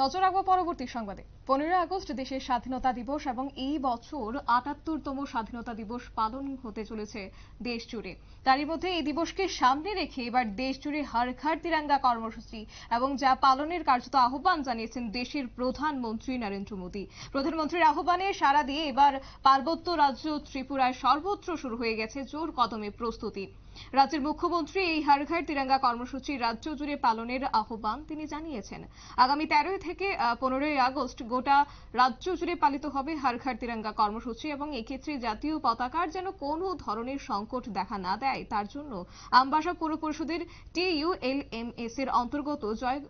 নজর রাখব পরবর্তী সংবাদে। পনেরোই আগস্ট দেশের স্বাধীনতা দিবস এবং এই বছর আটাত্তরতম স্বাধীনতা দিবস পালন হতে চলেছে দেশ জুড়ে। তারই মধ্যে এই দিবসকে সামনে রেখে এবার দেশ জুড়ে হর ঘর তিরঙ্গা কর্মসূচি এবং যা পালনের কার্যত আহ্বান জানিয়েছেন দেশের প্রধানমন্ত্রী নরেন্দ্র মোদী। প্রধানমন্ত্রীর আহ্বানে সাড়া দিয়ে এবার পার্বত্য রাজ্য ত্রিপুরায় সর্বত্র শুরু হয়ে গেছে জোর কদমে প্রস্তুতি। রাজ্যের মুখ্যমন্ত্রী এই হর ঘর তিরঙ্গা কর্মসূচি রাজ্য জুড়ে পালনের আহ্বান তিনি জানিয়েছেন। আগামী তেরোই থেকে পনেরোই আগস্ট গোটা রাজ্য জুড়ে পালিত হবে হর ঘর তিরঙ্গা কর্মসূচি এবং এক্ষেত্রে জাতীয় পতাকার যেন কোনো ধরনের সংকট দেখা না দেয়, তার জন্য আমবাসা পৌর পরিষদের টিইউএলএমএস এর অন্তর্গত জয়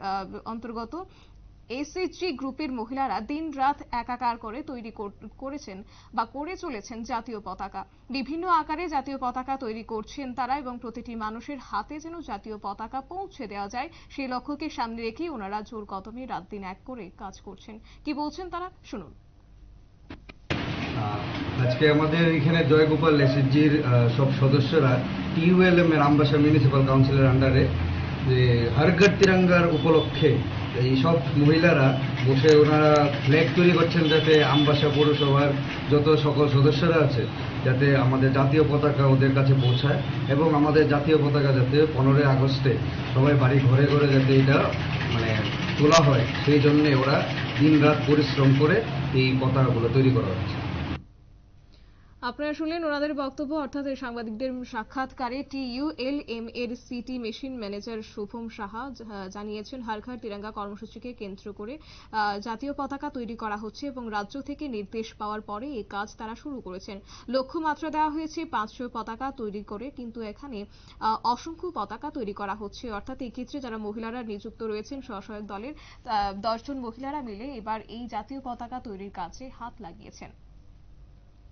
অন্তর্গত এসএইচজি গ্রুপের মহিলারা দিনরাত একাকার করে তৈরি করেছেন বা করে চলেছেন জাতীয় পতাকা। বিভিন্ন আকারে জাতীয় পতাকা তৈরি করছেন তারা এবং প্রতিটি মানুষের হাতে যেন জাতীয় পতাকা পৌঁছে দেওয়া যায় সেই লক্ষ্যকে সামনে রেখেই ওনারা জোর কদমে রাত দিন এক করে কাজ করছেন। কি বলছেন তারা? শুনুন। আজকে আমাদের এখানে জয়গোপাল এসএসজির সব সদস্যরা টিউএলএম এর আমবাসা মিউনিসিপাল কাউন্সিলের আন্ডারে যে হরঘর তিরঙ্গার উপলক্ষে এই সব মহিলারা বসে ওনারা ফ্ল্যাগ তৈরি করছেন যাতে আমবাসা পৌরসভার যত সকল সদস্যরা আছে, যাতে আমাদের জাতীয় পতাকা ওদের কাছে পৌঁছায় এবং আমাদের জাতীয় পতাকা যাতে পনেরোই আগস্টে সবাই বাড়ি ঘরে ঘরে যাতে এটা মানে তোলা হয়, সেই জন্যে ওরা দিনরাত পরিশ্রম করে এই পতাকাগুলো তৈরি করা হচ্ছে। আপনারা শুনলেন ওনাদের বক্তব্য, অর্থাৎ এই সাংবাদিকদের সাক্ষাৎকারে টিইউএলএম এর city machine manager Shubham Saha জানিয়েছেন হর তিরঙ্গা কর্মসূচিকে কেন্দ্র করে জাতীয় পতাকা তৈরি করা হচ্ছে এবং রাজ্য থেকে নির্দেশ পাওয়ার পরে এই কাজ তারা শুরু করেছেন। লক্ষ্যমাত্রা দেওয়া হয়েছে পাঁচশো পতাকা তৈরি করে, কিন্তু এখানে অসংখ্য পতাকা তৈরি করা হচ্ছে। অর্থাৎ এই ক্ষেত্রে যারা মহিলারা নিযুক্ত রয়েছেন স্বসহায়ক দলের দশজন মহিলারা মিলে এবার এই জাতীয় পতাকা তৈরির কাজে হাত লাগিয়েছেন।